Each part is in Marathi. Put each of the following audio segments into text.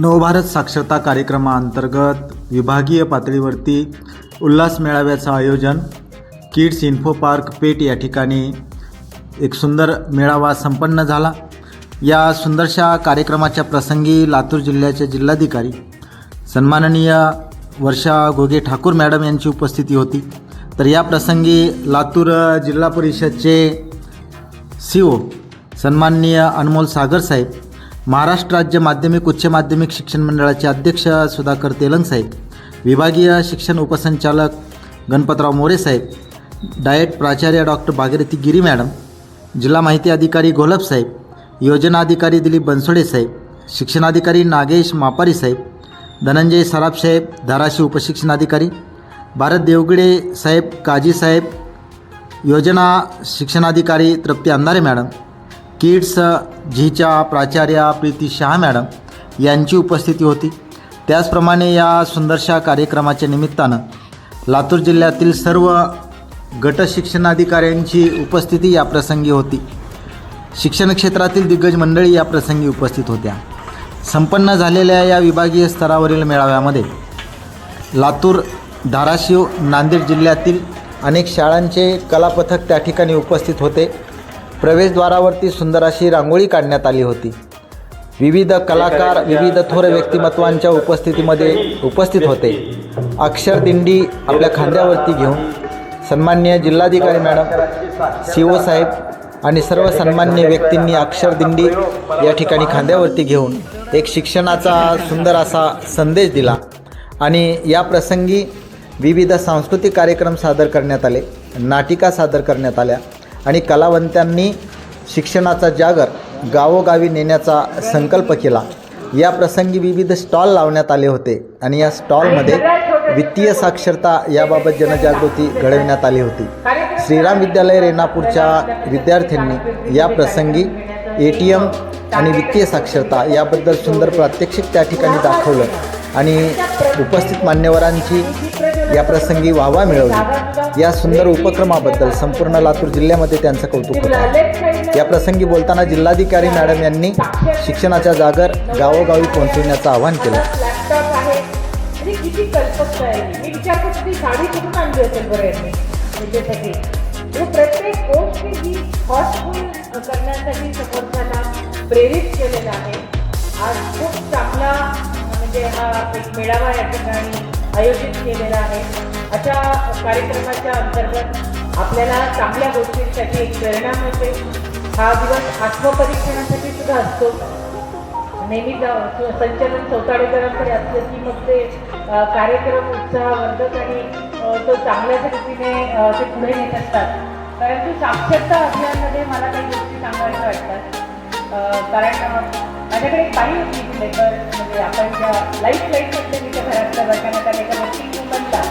नवभारत साक्षरता कार्यक्रमाअंतर्गत विभागीय पातळीवरती उल्हास मेळाव्याचं आयोजन किड्स इन्फो पार्क पेठ या ठिकाणी एक सुंदर मेळावा संपन्न झाला. या सुंदरशा कार्यक्रमाच्या प्रसंगी लातूर जिल्ह्याचे जिल्हाधिकारी सन्माननीय वर्षा घोगे ठाकूर मॅडम यांची उपस्थिती होती. तर या प्रसंगी लातूर जिल्हा परिषदचे सी ओ सन्माननीय अनमोल सागर साहेब महाराष्ट्र राज्य माध्यमिक उच्च माध्यमिक शिक्षण मंडळाचे अध्यक्ष सुधाकर तेलंग साहेब विभागीय शिक्षण उपसंचालक गणपतराव मोरे साहेब डायट प्राचार्य डॉक्टर भागीरथी गिरी मॅडम जिल्हा माहिती अधिकारी घोलप साहेब योजना अधिकारी दिलीप बनसोडे साहेब शिक्षणाधिकारी नागेश मापारी साहेब धनंजय सराफ साहेब धाराशिव उपशिक्षणाधिकारी भारत देवगिडे साहेब काजी साहेब योजना शिक्षणाधिकारी तृप्ती अंधारे मॅडम किड्स झीच्या प्राचार्या प्रीती शहा मॅडम यांची उपस्थिती होती. त्याचप्रमाणे या सुंदरशा कार्यक्रमाच्या निमित्तानं लातूर जिल्ह्यातील सर्व गट शिक्षणाधिकाऱ्यांची उपस्थिती या प्रसंगी होती. शिक्षण क्षेत्रातील दिग्गज मंडळी या प्रसंगी उपस्थित होत्या. संपन्न झालेल्या या विभागीय स्तरावरील मेळाव्यामध्ये लातूर धाराशिव नांदेड जिल्ह्यातील अनेक शाळांचे कलापथक त्या ठिकाणी उपस्थित होते. प्रवेशद्वारावरती सुंदर अशी रांगोळी काढण्यात आली होती. विविध कलाकार विविध थोर व्यक्तिमत्वांच्या उपस्थितीमध्ये उपस्थित होते. अक्षरदिंडी आपल्या खांद्यावरती घेऊन सन्मान्य जिल्हाधिकारी मॅडम सी ओ साहेब आणि सर्व सन्मान्य व्यक्तींनी अक्षरदिंडी या ठिकाणी खांद्यावरती घेऊन एक शिक्षणाचा सुंदर असा संदेश दिला आणि या प्रसंगी विविध सांस्कृतिक कार्यक्रम सादर करण्यात आले नाटिका सादर करण्यात आल्या. आणि कलावंतांनी शिक्षणाचा जागर गावोगावी नेण्याचा संकल्प केला. या प्रसंगी विविध स्टॉल लावण्यात आले होते आणि या स्टॉलमध्ये वित्तीय साक्षरता याबाबत जनजागृती घडविण्यात आली होती. श्रीराम विद्यालय रेणापूरच्या विद्यार्थ्यांनी या प्रसंगी ए टी एम आणि वित्तीय साक्षरता याबद्दल सुंदर प्रात्यक्षिक त्या ठिकाणी दाखवलं आणि उपस्थित मान्यवरांची या प्रसंगी वाहवा मिळवली. या सुंदर उपक्रमाबद्दल संपूर्ण लातूर जिल्ह्यामध्ये त्यांचं कौतुक होतं. या प्रसंगी बोलताना जिल्हाधिकारी मॅडम यांनी शिक्षणाच्या जागर गावोगावी पोहोचविण्याचं आवाहन केलं. म्हणजे प्रत्येक गोष्ट ही थॉटफुल करण्यासाठी समोरच्याला प्रेरित केलेला आहे. आज खूप चांगला म्हणजे हा एक मेळावा या ठिकाणी आयोजित केलेला आहे. अशा कार्यक्रमाच्या अंतर्गत आपल्याला चांगल्या गोष्टींसाठी एक प्रेरणा मिळते. हा दिवस आत्मपरीक्षणासाठी सुद्धा असतो. नेहमी संचलन चौताडेकरांकडे असलं की मग ते कार्यक्रम उत्साहवर्धक आणि तो चांगल्याच रीतीने ते पुढे नेत असतात. परंतु साक्षरता अभियानमध्ये मला काही गोष्टी सांगायच्या वाटतात. कारण माझ्याकडे एक बाई होती लेकर म्हणजे आपण ज्या लाईफ लाईफमधले मी त्या घरातल्या बायकांना कारण एका वर्किंग वुमनला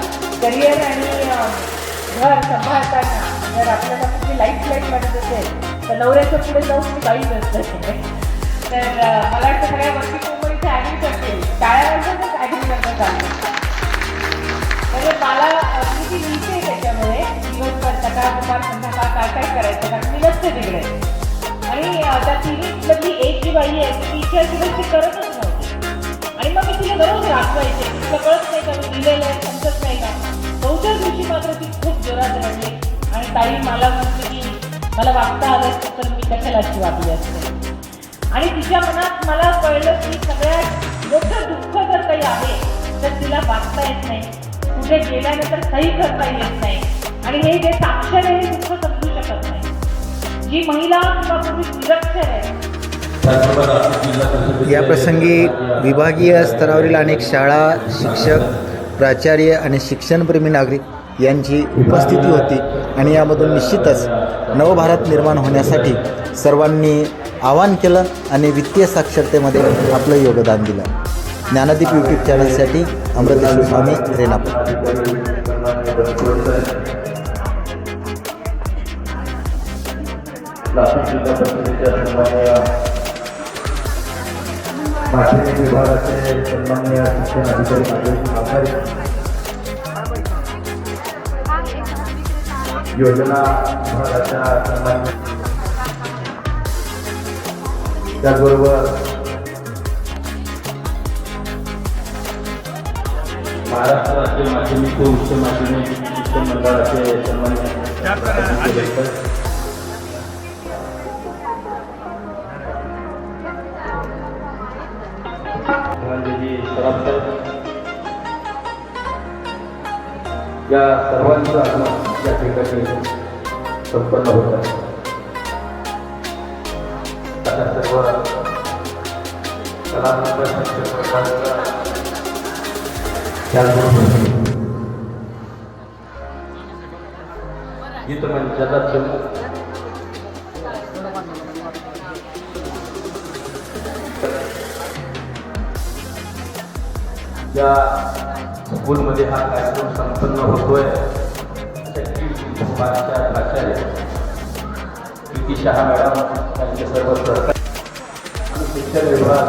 करिअर आणि घर सांभाळताना जर आपल्याला कुठली लाईफ लाईफ वाटत असेल तर नवऱ्याच्या पुढे जाऊन ती बाई नसते तर मला वाटतं सगळ्या वर्किंग वुमन इथे असेल शाळेवरच टाळ्यावरच ॲग्री करणं म्हणजे मला अ, मी ती लिहिते त्याच्यामुळे दिवसभर सकाळ दुपार संध्याकाळ काय काय करायचं कारण मी नसते तिकडे. आणि अ, त्या तिन्हीमधली एक जी बाई आहे ती ती करतच नव्हती. आणि मग मी तिला दररोज राखवायचे. तिला कळत नाही का मी लिहिलेलं आहे समजत नाही का? चौथ्या दिवशी मात्र ती खूप जोरात रडली. आणि ताई मला म्हणते की मला वागता आलं असतं तर मी कशाला अशी वागली असते? आणि तिच्या मनात मला कळलं की सगळ्यात मोठं दुःख जर काही आहे तर तिला वाचता येत नाही. कुठे गेल्यानंतर सही करता येत नाही. आणि हे जे साक्षर आहे हे दुःख समजू शकत नाही. जी महिला किंवा पुरुष निरक्षर आहे या प्रसंगी विभागीय स्तरावरील अनेक शाळा शिक्षक प्राचार्य आणि शिक्षणप्रेमी नागरिक यांची उपस्थिती होती आणि यामधून निश्चितच नवभारत निर्माण होण्यासाठी सर्वांनी आवाहन केलं आणि वित्तीय साक्षरतेमध्ये आपलं योगदान दिलं. ज्ञानदीप यूट्यूब चॅनलसाठी अमृतेश्वर स्वामी रेणापूर माध्यमिक विभागाचे सन्मान्य शिक्षण अधिकारी आभारी योजना विभागाच्या सन्मान्य त्याचबरोबर महाराष्ट्र राज्य माध्यमिक उच्च माध्यमिक शिक्षण मंडळाचे सन्मान्य ya sarwansa ya dikati sempurna hutan ada sebuah dalam yang berbunyi itu mencatat semua ya. नागपूरमध्ये हा कार्यक्रम संपन्न होतोय. भाषा प्राचार्य पी. शहा मॅडम त्यांचे सर्व सहकार शिक्षण विभाग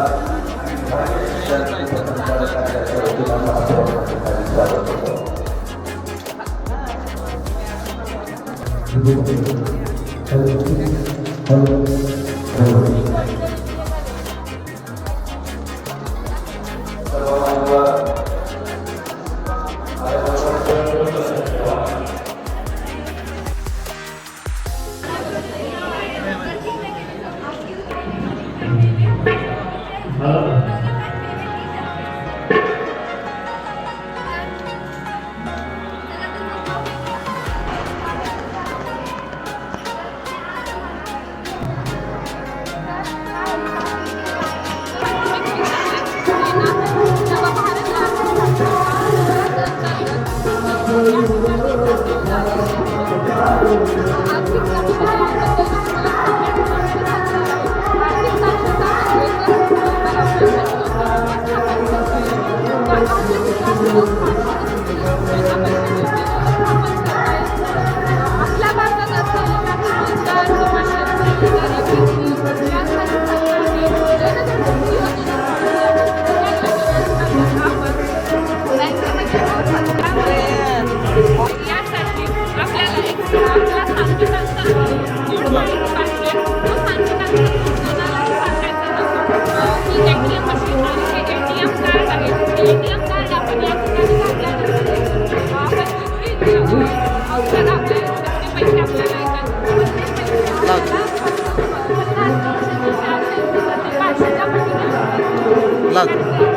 那。